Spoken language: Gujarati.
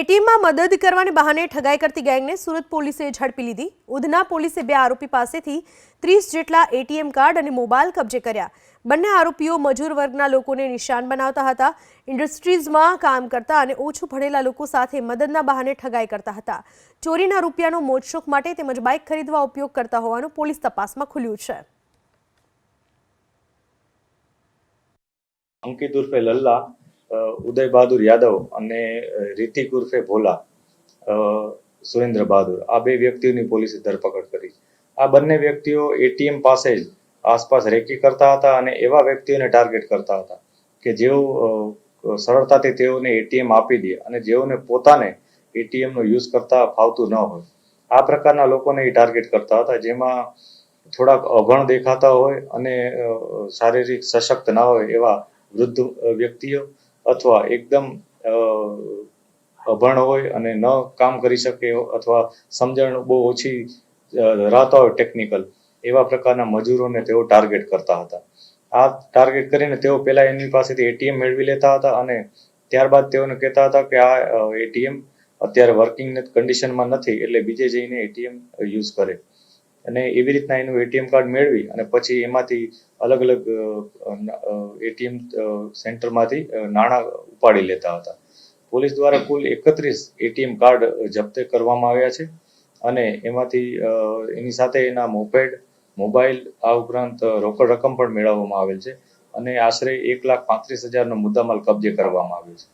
એટીએમમાં મદદ કરવાને બહાને ઠગાઈ કરતી ગેંગને સુરત પોલીસે ઝડપી લીધી. ઉધના પોલીસે બે આરોપી પાસેથી ત્રીસ જેટલા એટીએમ કાર્ડ અને મોબાઈલ કબજે કર્યા. બંને આરોપીઓ મજૂર વર્ગના લોકોને નિશાન બનાવતા હતા, ઇન્ડસ્ટ્રીઝમાં કામ કરતા અને ઓછું ભણેલા લોકો સાથે મદદના બહાને ઠગાઈ કરતા હતા. ચોરીના રૂપિયાનો મોજશોખ માટે તેમજ બાઇક ખરીદવા ઉપયોગ કરતા હોવાનું પોલીસ તપાસમાં ખુલ્યું છે. અંકિત ઉર્ફે લલ્લા ઉદય બહાદુર યાદવ અને રિતિક ઉર્ફે ભોલા સુરેન્દ્ર બહાદુર. આ બે વ્યક્તિઓની પોલીસે ધરપકડ કરી. આ બંને વ્યક્તિઓ એટીએમ પાસે જ આસપાસ રેકી કરતા હતા અને એવા વ્યક્તિઓને ટાર્ગેટ કરતા હતા કે જેઓ સરળતાથી તેઓને એટીએમ આપી દે અને જેઓને પોતાને એટીએમનો યુઝ કરતા ફાવતું ન હોય. આ પ્રકારના લોકોને એ ટાર્ગેટ કરતા હતા, જેમાં થોડાક અભણ દેખાતા હોય અને શારીરિક સશક્ત ના હોય એવા વૃદ્ધ વ્યક્તિઓ અથવા એકદમ અભણ હોય અને ન કામ કરી શકે અથવા સમજણ બહુ ઓછી ધરાવતા હોય ટેકનિકલ એવા પ્રકારના મજૂરોને તેઓ ટાર્ગેટ કરતા હતા. આ ટાર્ગેટ કરીને તેઓ પહેલા એમની પાસેથી એટીએમ મેળવી લેતા હતા અને ત્યારબાદ તેઓને કહેતા હતા કે આ એટીએમ અત્યારે વર્કિંગ કન્ડિશનમાં નથી, એટલે બીજે જઈને એટીએમ યુઝ કરે. અને એવી રીતના એનું એટીએમ કાર્ડ મેળવી અને પછી એમાંથી અલગ અલગ એટીએમ સેન્ટરમાંથી નાણાં ઉપાડી લેતા હતા. પોલીસ દ્વારા કુલ એકત્રીસ એટીએમ કાર્ડ જપ્ત કરવામાં આવ્યા છે અને એમાંથી એની સાથે એના મોપેડ, મોબાઈલ આ ઉપરાંત રોકડ રકમ પણ મેળવવામાં આવેલ છે અને આશરે એક લાખ પાંત્રીસ હજારનો મુદ્દામાલ કબજે કરવામાં આવ્યો છે.